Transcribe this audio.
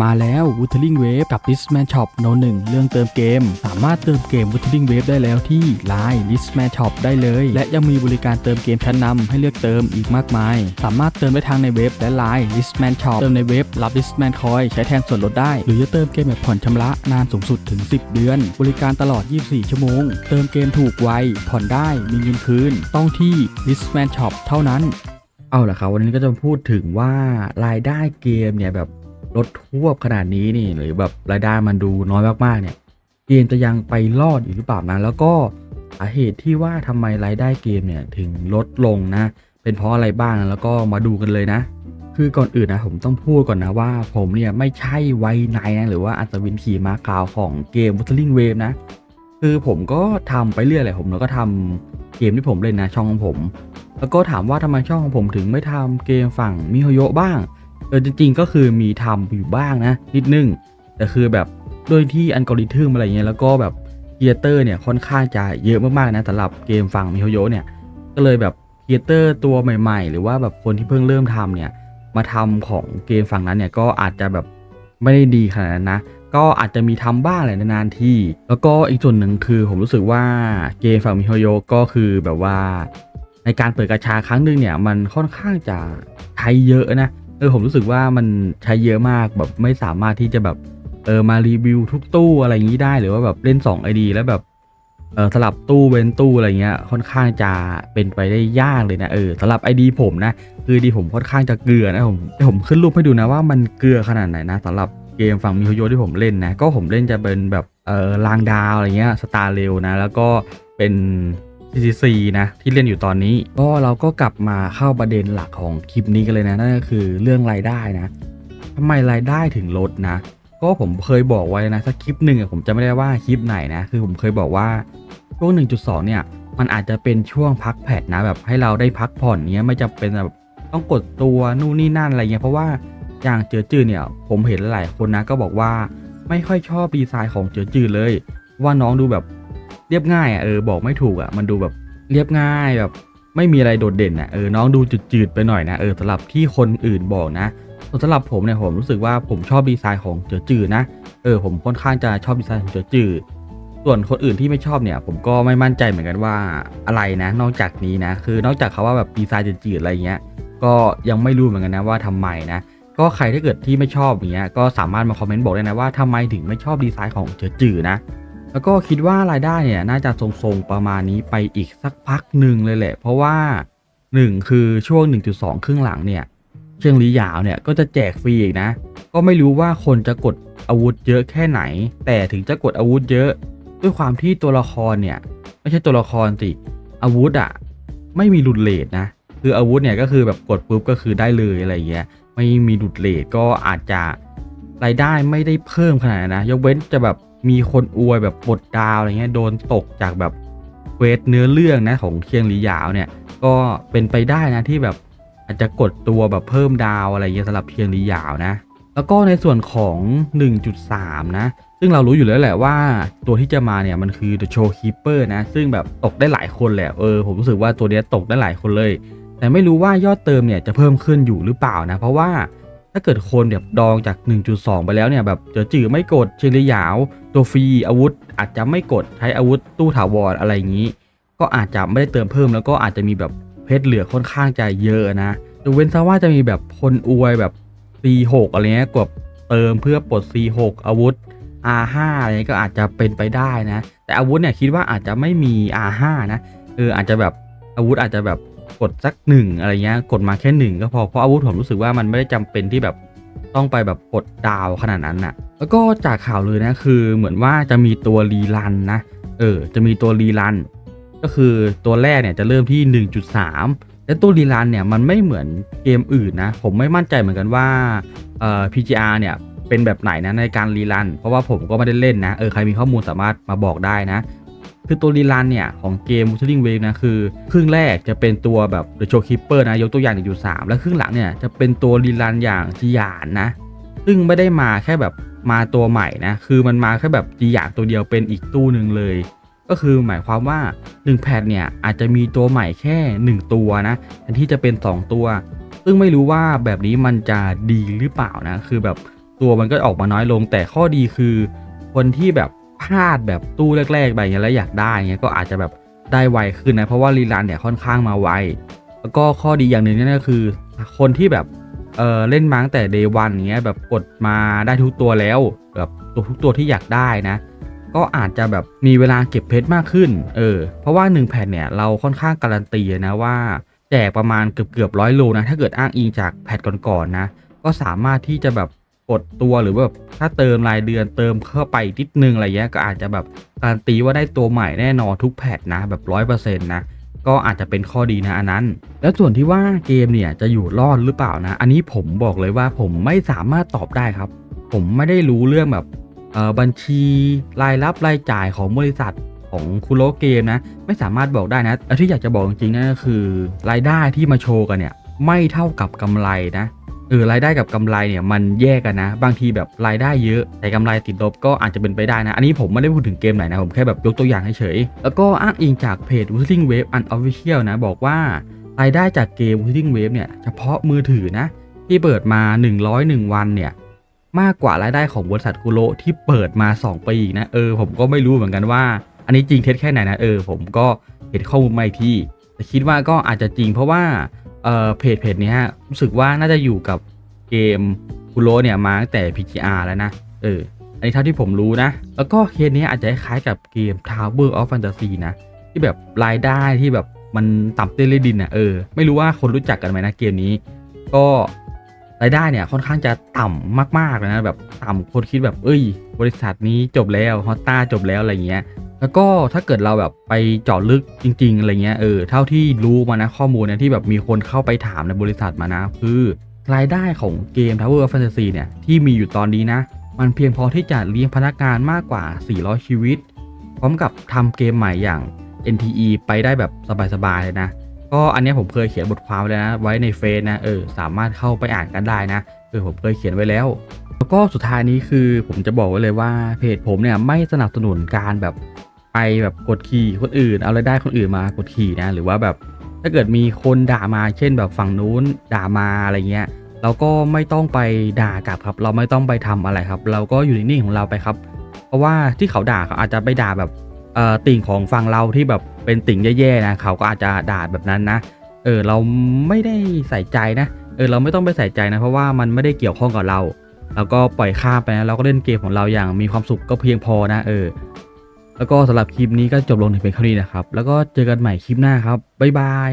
มาแล้ว Wuthering Wave กับ Listman Shop โนหนึ่งเรื่องเติมเกม สามารถเติมเกม Wuthering Wave ได้แล้วที่ Line Listman Shop ได้เลย และยังมีบริการเติมเกมชั้นนำให้เลือกเติมอีกมากมาย สามารถเติมได้ทางในเว็บและ Line Listman Shop เติมในเว็บรับ Listman Coin ใช้แทนส่วนลดได้ หรือจะเติมเกมแบบผ่อนชำระนานสูงสุดถึง 10 เดือน บริการตลอด 24 ชั่วโมง เติมเกมถูกไวผ่อนได้มีเงินคืน ต้องที่ Listman Shop เท่านั้นเอาล่ะครับวันนี้ก็จะมาพูดถึงว่ารายได้เกมเนี่ยแบบ ลดทวบขนาดนี้นี่หรือแบบรายได้มันดูน้อยมากๆเนี่ย เกมจะยังไปรอดอยู่หรือเปล่านะแล้วก็สาเหตุที่ว่าทำไมรายได้เกมเนี่ยถึงลดลงนะ เป็นเพราะอะไรบ้างนะแล้วก็มาดูกันเลยนะ คือก่อนอื่นนะผมต้องพูดก่อนนะว่า ผมเนี่ยไม่ใช่ไวยนายนะหรือว่าอัศวินขี่ม้าขาวของเกม Wuthering Wave นะ คือผมก็ทำไปเรื่อยแหละผมแล้วก็ทำเกมที่ผมเล่นนะช่องของผม แล้วก็ถามว่าทำไมช่องของผมถึงไม่ทำเกมฝั่งมิโฮโยบ้าง ออจริง ๆ ก็คือมีทำอยู่บ้างนะนิดนึงแต่คือแบบโดยที่อัลกอริทึมอะไรเงี้ยแล้วก็แบบเคียเตอร์เนี่ยค่อนข้างจะเยอะมากๆนะสำหรับเกมฝั่งมิโฮโยเนี่ยก็เลยแบบเคียเตอร์ตัวใหม่ ๆ หรือว่าแบบคนที่เพิ่งเริ่มทำเนี่ยมาทำของเกมฝั่งนั้นเนี่ยก็อาจจะแบบไม่ได้ดีขนาดนั้นนะก็อาจจะมีทำบ้างแหละนานๆที่ แล้วก็อีกส่วนหนึ่งคือผมรู้สึกว่าเกมฝั่งมิโฮโยก็คือแบบว่า ในการเปิดกระชาครั้งหนึ่งเนี่ยมันค่อนข้างจะใช้เยอะนะ ออผมรู้สึกว่ามันใช้เยอะมากแบบไม่สามารถที่จะแบบเออมารีวิวทุกตู้อะไรอย่างนี้ได้หรือว่าแบบเล่น2 ID แล้วแบบเออสลับตู้เว้นตู้อะไรเงี้ยค่อนข้างจะเป็นไปได้ยากเลยนะเออสำหรับ ID ผมนะคือดีผมค่อนข้างจะเกลือนะผมผมขึ้นรูปให้ดูนะว่ามันเกลือขนาดไหนนะสำหรับเกมฝั่งมิโฮโยที่ผมเล่นนะก็ผมเล่นจะเป็นแบบเออลางดาวอะไรเงี้ยสตาร์เร็วนะแล้วก็เป็น CCC นะที่เล่นอยู่ตอนนี้ ก็เราก็กลับมาเข้าประเด็นหลักของคลิปนี้กันเลยนะ นั่นก็คือเรื่องรายได้นะทำไมรายได้ถึงลดนะ ก็ผมเคยบอกไว้นะสักคลิปหนึ่งอะผมจะไม่ได้ว่าคลิปไหนนะ คือผมเคยบอกว่าช่วง 1.2 เนี่ย มันอาจจะเป็นช่วงพักแพทนะแบบให้เราได้พักผ่อนเนี้ยไม่จำเป็นแบบต้องกดตัวนู่นนี่นั่นอะไรเงี้ยเพราะว่าอย่างเจอจืดเนี่ยผมเห็นหลายคนนะก็บอกว่าไม่ค่อยชอบดีไซน์ของเจอจืดเลย ว่าน้องดูแบบ เรียบง่ายอะเออบอกไม่ถูกอะมันดูแบบเรียบง่ายแบบ ไม่มีอะไรโดดเด่นอะเออน้องดูจืดๆไปหน่อยนะเออสำหรับที่คนอื่นบอกนะส่วนสำหรับผมเนี่ยผมรู้สึกว่าผมชอบดีไซน์ของเจอจืดนะเออผมค่อนข้างจะชอบดีไซน์ของเจอจืดส่วนคนอื่นที่ไม่ชอบเนี่ย ผมก็ไม่มั่นใจเหมือนกันว่าอะไรนะ นอกจากนี้นะคือนอกจากเขาว่าแบบดีไซน์จืดๆอะไรเงี้ยก็ยังไม่รู้เหมือนกันนะว่าทำไมนะก็ใครถ้าเกิดที่ไม่ชอบอย่างเงี้ยก็สามารถมาคอมเมนต์บอกได้นะว่าทำไมถึงไม่ชอบดีไซน์ของเจอจืดนะ แล้วก็คิดว่ารายได้เนี่ยน่าจะทรงๆประมาณนี้ไปอีกสักพักหนึ่งเลยแหละ เพราะว่า 1 คือช่วง 1.2 ครึ่งหลังเนี่ยเชียงลีหยาวเนี่ยก็จะแจกฟรีอีกนะ ก็ไม่รู้ว่าคนจะกดอาวุธเยอะแค่ไหน แต่ถึงจะกดอาวุธเยอะ ด้วยความที่ตัวละครเนี่ยไม่ใช่ตัวละครสิอาวุธอะไม่มีหลุดเลทนะคืออาวุธเนี่ยก็คือแบบกดปุ๊บก็คือได้เลยอะไรเงี้ยไม่มีหลุดเลทก็อาจจะรายได้ไม่ได้เพิ่มขนาดนะ ยกเว้นจะแบบ มีคนอวยแบบปลดดาวอะไรเงี้ยโดนตกจากแบบเวสเนื้อเรื่องนะของเคียงหลีหยาวเนี่ย ก็เป็นไปได้นะที่แบบอาจจะกดตัวแบบเพิ่มดาวอะไรเงี้ยสำหรับเคียงหลีหยาวนะ แล้วก็ในส่วนของ 1.3 นะ ซึ่งเรารู้อยู่แล้วแหละว่าตัวที่จะมาเนี่ยมันคือ The Showkeeper นะ ซึ่งแบบตกได้หลายคนแหละเออผมรู้สึกว่าตัวเนี้ยตกได้หลายคนเลย แต่ไม่รู้ว่ายอดเติมเนี่ยจะเพิ่มขึ้นอยู่หรือเปล่านะ เพราะว่า ถ้าเกิดคนแบบดองจาก 1.2 ไปแล้วเนี่ยแบบเจอจือไม่กดเชลียาว ตัวฟรีอาวุธ อาจจะไม่กดใช้อาวุธตู้ถาวรอะไรอย่างนี้ ก็อาจจะไม่ได้เติมเพิ่มแล้วก็อาจจะมีแบบเพชรเหลือค่อนข้างจะเยอะนะยกเว้นซะว่าจะมีแบบคนอวยแบบ C6 อะไรเงี้ยกดเติมเพื่อปลด C6 อาวุธ R5 อะไรเงี้ยก็อาจจะเป็นไปได้นะ แต่อาวุธเนี่ยคิดว่าอาจจะไม่มี R5 นะเอออาจจะแบบอาวุธอาจจะแบบ กดสักหนึ่งอะไรเงี้ยกดมาแค่หนึ่งก็พอเพราะอาวุธผมรู้สึกว่ามันไม่ได้จำเป็นที่แบบต้องไปแบบกดดาวขนาดนั้นน่ะแล้วก็จากข่าวเลยนะคือเหมือนว่าจะมีตัวรีรันนะเออจะมีตัวรีรัน ก็คือตัวแรกเนี่ยจะเริ่มที่ 1.3 และตัวรีรันเนี่ยมันไม่เหมือนเกมอื่นนะผมไม่มั่นใจเหมือนกันว่าเอ่อ PGR เนี่ยเป็นแบบไหนนะในการรีรัน เพราะว่าผมก็ไม่ได้เล่นนะเออใครมีข้อมูลสามารถมาบอกได้นะ คือตัวรีรันเนี่ย ของเกม Wuthering Wave นะคือ ครึ่งแรกจะเป็นตัวแบบ The Showkeeper นะ ยกตัวอย่าง1.3แล้วครึ่งหลังเนี่ย จะเป็นตัวรีรันอย่างจีหยานนะ ซึ่งไม่ได้มาแค่แบบมาตัวใหม่นะ คือมันมาแค่แบบจีหยานตัวเดียวเป็นอีกตู้หนึ่งเลย ก็คือหมายความว่า 1 แพทเนี่ย อาจจะมีตัวใหม่แค่ 1 ตัวนะแทนที่จะเป็น 2 ตัว ซึ่งไม่รู้ว่าแบบนี้มันจะดีหรือเปล่านะคือแบบตัวมันก็ออกมาน้อยลงแต่ข้อดีคือคนที่แบบ พลาดแบบตู้แรกๆไปเงี้ยแล้วอยากได้เงี้ยก็อาจจะแบบได้ไวขึ้นนะเพราะว่ารีลันเนี่ยค่อนข้างมาไวแล้วก็ข้อดีอย่างหนึ่งนี่ยก็คือ คนที่แบบเออเล่นมาตั้งแต่เดย์วันเงี้ยแบบกดมาได้ทุกตัวแล้วแบบตัวทุกตัวที่อยากได้นะ ก็อาจจะแบบมีเวลาเก็บเพชรมากขึ้นเออเพราะว่า 1 แผ่นเนี่ยเราค่อนข้างการันตีนะว่าแจกประมาณเกือบเกือบร้อยโลนะถ้าเกิดอ้างอิงจากแพทก่อนๆนะก็สามารถที่จะแบบ กดตัวหรือว่าแบบถ้าเติมรายเดือนเติมเข้าไปนิดนึงอะไรเงี้ยก็อาจจะแบบการันตีว่าได้ตัวใหม่แน่นอนทุกแพทนะแบบร้อยเปอร์เซ็นต์นะก็อาจจะเป็นข้อดีนะอันนั้น แล้วส่วนที่ว่าเกมเนี่ยจะอยู่รอดหรือเปล่านะ อันนี้ผมบอกเลยว่าผมไม่สามารถตอบได้ครับ ผมไม่ได้รู้เรื่องแบบเออบัญชีรายรับรายจ่ายของบริษัทของคุโรเกมนะ ไม่สามารถบอกได้นะแต่ที่อยากจะบอกจริงๆนั่นก็คือ รายได้ที่มาโชว์กันเนี่ย ไม่เท่ากับกำไรนะ เออรายได้กับกำไรเนี่ยมันแยกกันนะ บางทีแบบรายได้เยอะแต่กำไรติดลบก็อาจจะเป็นไปได้นะ อันนี้ผมไม่ได้พูดถึงเกมไหนนะ ผมแค่แบบยกตัวอย่างเฉยๆแล้วก็อ้างอิงจากเพจ Whistling Wave Unofficial นะ บอกว่ารายได้จากเกม Whistling Wave เนี่ยเฉพาะมือถือนะ ที่เปิดมา 101 วันเนี่ยมากกว่ารายได้ของบริษัทกุโรที่เปิดมา 2 ปีอีนะเออผมก็ไม่รู้เหมือนกันว่า อันนี้จริงเท็จแค่ไหนนะเออผมก็เห็นข้อมูลมาอีกที่แต่คิดว่าก็อาจจะจริงเพราะว่า เอ่อเพจเพจนี้รู้สึกว่าน่าจะอยู่กับเกมกุโรเนี่ยมาตั้งแต่ PGR แล้วนะ เออ อันนี้เท่าที่ผมรู้นะ แล้วก็เคสนี้อาจจะคล้ายๆกับเกม Tower of Fantasy นะ ที่แบบรายได้ที่แบบมันต่ำเต้นเลยดินอะเออ ไม่รู้ว่าคนรู้จักกันไหมนะเกมนี้ ก็รายได้เนี่ยค่อนข้างจะต่ำมากๆเลยนะแบบต่ำคนคิดแบบเอ้ย บริษัทนี้จบแล้วฮอตตาจบแล้วอะไรเงี้ย แล้วก็ถ้าเกิดเราแบบไปเจาะลึกจริง ๆ อะไรเงี้ยเออเท่าที่รู้มานะข้อมูลเนี่ยที่แบบมีคนเข้าไปถามในบริษัทมานะ คือรายได้ของเกม Tower Fantasy เนี่ยที่มีอยู่ตอนนี้นะ มันเพียงพอที่จะเลี้ยงพนักงานมากกว่า 400 ชีวิต พร้อมกับทำเกมใหม่อย่าง NTE ไปได้แบบสบายๆเลยนะ ก็อันเนี้ยผมเคยเขียนบทความไว้แล้วนะ ไว้ในเฟซนะเออสามารถเข้าไปอ่านกันได้นะเออผมเคยเขียนไว้แล้วแล้วก็สุดท้ายนี้คือผมจะบอกไว้เลยว่าเพจผมเนี่ยไม่สนับสนุนการแบบ ไปแบบกดขี่คนอื่น เอารายได้คนอื่นมากดขี่นะหรือว่าแบบถ้าเกิดมีคนด่ามาเช่นแบบฝั่งนู้นด่ามาอะไรเงี้ยเราก็ไม่ต้องไปด่ากลับครับ เราไม่ต้องไปทำอะไรครับ เราก็อยู่นิ่งๆของเราไปครับ เพราะว่าที่เขาด่าเขาอาจจะไปด่าแบบเอ่อติ่งของฝั่งเราที่แบบเป็นติ่งแย่ๆนะเขาก็อาจจะด่าแบบนั้นนะเออเราไม่ได้ใส่ใจนะเออเราไม่ต้องไปใส่ใจนะเพราะว่ามันไม่ได้เกี่ยวข้องกับเราเราก็ปล่อยข้ามไปนะเราก็เล่นเกมของเราอย่างมีความสุขก็เพียงพอนะเออ แล้วก็สำหรับคลิปนี้ก็จบลงถึงเพียงเท่านี้นะครับ แล้วก็เจอกันใหม่คลิปหน้าครับ บ๊ายบาย